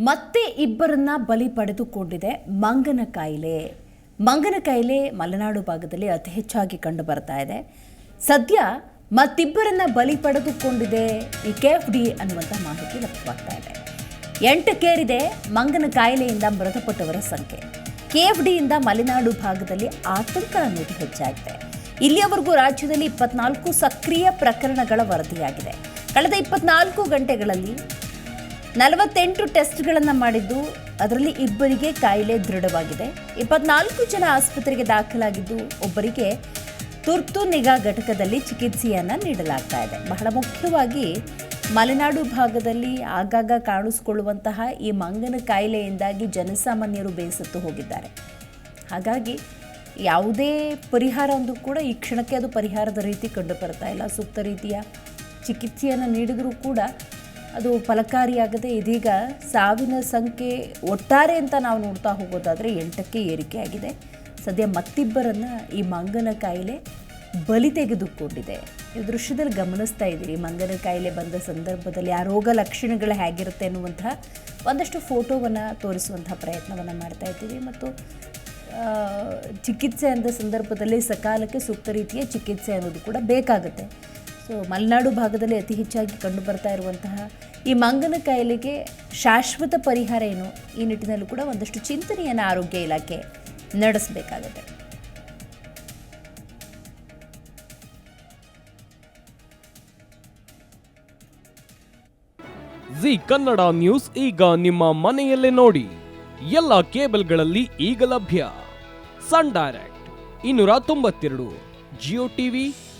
ಮತ್ತೆ ಇಬ್ಬರನ್ನ ಬಲಿ ಪಡೆದುಕೊಂಡಿದೆ ಮಂಗನ ಕಾಯಿಲೆ. ಮಂಗನ ಕಾಯಿಲೆ ಮಲೆನಾಡು ಭಾಗದಲ್ಲಿ ಅತಿ ಹೆಚ್ಚಾಗಿ ಕಂಡು ಬರ್ತಾ ಇದೆ. ಸದ್ಯ ಮತ್ತಿಬ್ಬರನ್ನ ಬಲಿ ಪಡೆದುಕೊಂಡಿದೆ ಈ ಕೆಎಫ್ ಡಿ ಅನ್ನುವಂಥ ಮಾಹಿತಿ ಲಭ್ಯವಾಗ್ತಾ ಇದೆ. ಎಂಟು ಕೇರಿದೆ ಮಂಗನ ಕಾಯಿಲೆಯಿಂದ ಮೃತಪಟ್ಟವರ ಸಂಖ್ಯೆ. ಕೆಎಫ್ ಡಿಯಿಂದ ಮಲೆನಾಡು ಭಾಗದಲ್ಲಿ ಆತಂಕ ಅನ್ನೋದು ಹೆಚ್ಚಾಗಿದೆ. ಇಲ್ಲಿಯವರೆಗೂ ರಾಜ್ಯದಲ್ಲಿ ಇಪ್ಪತ್ನಾಲ್ಕು ಸಕ್ರಿಯ ಪ್ರಕರಣಗಳ ವರದಿಯಾಗಿದೆ. ಕಳೆದ ಇಪ್ಪತ್ನಾಲ್ಕು ಗಂಟೆಗಳಲ್ಲಿ ನಲವತ್ತೆಂಟು ಟೆಸ್ಟ್ಗಳನ್ನು ಮಾಡಿದ್ದು ಅದರಲ್ಲಿ ಇಬ್ಬರಿಗೆ ಕಾಯಿಲೆ ದೃಢವಾಗಿದೆ. ಇಪ್ಪತ್ನಾಲ್ಕು ಜನ ಆಸ್ಪತ್ರೆಗೆ ದಾಖಲಾಗಿದ್ದು ಒಬ್ಬರಿಗೆ ತುರ್ತು ನಿಗಾ ಘಟಕದಲ್ಲಿ ಚಿಕಿತ್ಸೆಯನ್ನು ನೀಡಲಾಗ್ತಾ ಇದೆ. ಬಹಳ ಮುಖ್ಯವಾಗಿ ಮಲೆನಾಡು ಭಾಗದಲ್ಲಿ ಆಗಾಗ ಕಾಣಿಸಿಕೊಳ್ಳುವಂತಹ ಈ ಮಂಗನ ಕಾಯಿಲೆಯಿಂದಾಗಿ ಜನಸಾಮಾನ್ಯರು ಬೇಸತ್ತು ಹೋಗಿದ್ದಾರೆ. ಹಾಗಾಗಿ ಯಾವುದೇ ಪರಿಹಾರ ಒಂದು ಕೂಡ ಈ ಕ್ಷಣಕ್ಕೆ ಅದು ಪರಿಹಾರದ ರೀತಿ ಕಂಡುಬರ್ತಾ ಇಲ್ಲ. ಸೂಕ್ತ ರೀತಿಯ ಚಿಕಿತ್ಸೆಯನ್ನು ನೀಡಿದರೂ ಕೂಡ ಅದು ಫಲಕಾರಿಯಾಗದೆ ಇದೀಗ ಸಾವಿನ ಸಂಖ್ಯೆ ಒಟ್ಟಾರೆ ಅಂತ ನಾವು ನೋಡ್ತಾ ಹೋಗೋದಾದರೆ ಎಂಟಕ್ಕೆ ಏರಿಕೆಯಾಗಿದೆ ಸದ್ಯ ಮತ್ತಿಬ್ಬರನ್ನು ಈ ಮಂಗನ ಕಾಯಿಲೆ ಬಲಿ ತೆಗೆದುಕೊಂಡಿದೆ. ಈ ದೃಶ್ಯದಲ್ಲಿ ಗಮನಿಸ್ತಾ ಇದ್ದೀರಿ, ಮಂಗನ ಕಾಯಿಲೆ ಬಂದ ಸಂದರ್ಭದಲ್ಲಿ ಆ ರೋಗ ಲಕ್ಷಣಗಳು ಹೇಗಿರುತ್ತೆ ಅನ್ನುವಂತಹ ಒಂದಷ್ಟು ಫೋಟೋವನ್ನು ತೋರಿಸುವಂತಹ ಪ್ರಯತ್ನವನ್ನು ಮಾಡ್ತಾ ಇದ್ದೀವಿ ಮತ್ತು ಚಿಕಿತ್ಸೆ ಅಂದ ಸಂದರ್ಭದಲ್ಲಿ ಸಕಾಲಕ್ಕೆ ಸೂಕ್ತ ರೀತಿಯ ಚಿಕಿತ್ಸೆ ಅನ್ನೋದು ಕೂಡ ಬೇಕಾಗುತ್ತೆ. ಸೊ ಮಲೆನಾಡು ಭಾಗದಲ್ಲಿ ಅತಿ ಹೆಚ್ಚಾಗಿ ಕಂಡು ಬರ್ತಾ ಇರುವಂತಹ ಈ ಮಂಗನ ಕಾಯಿಲೆಗೆ ಶಾಶ್ವತ ಪರಿಹಾರ ಏನು? ಈ ನಿಟ್ಟಿನಲ್ಲೂ ಕೂಡ ಒಂದಷ್ಟು ಚಿಂತನೆಯನ್ನು ಆರೋಗ್ಯ ಇಲಾಖೆ ನಡೆಸಬೇಕಾಗುತ್ತೆ. ಜಿ ಕನ್ನಡ ನ್ಯೂಸ್ ಈಗ ನಿಮ್ಮ ಮನೆಯಲ್ಲೇ ನೋಡಿ. ಎಲ್ಲ ಕೇಬಲ್ಗಳಲ್ಲಿ ಈಗ ಲಭ್ಯ. ಸನ್ ಡೈರೆಕ್ಟ್, ಇನ್ನೂರ ತೊಂಬತ್ತೆರಡು ಜಿಯೋ ಟಿವಿ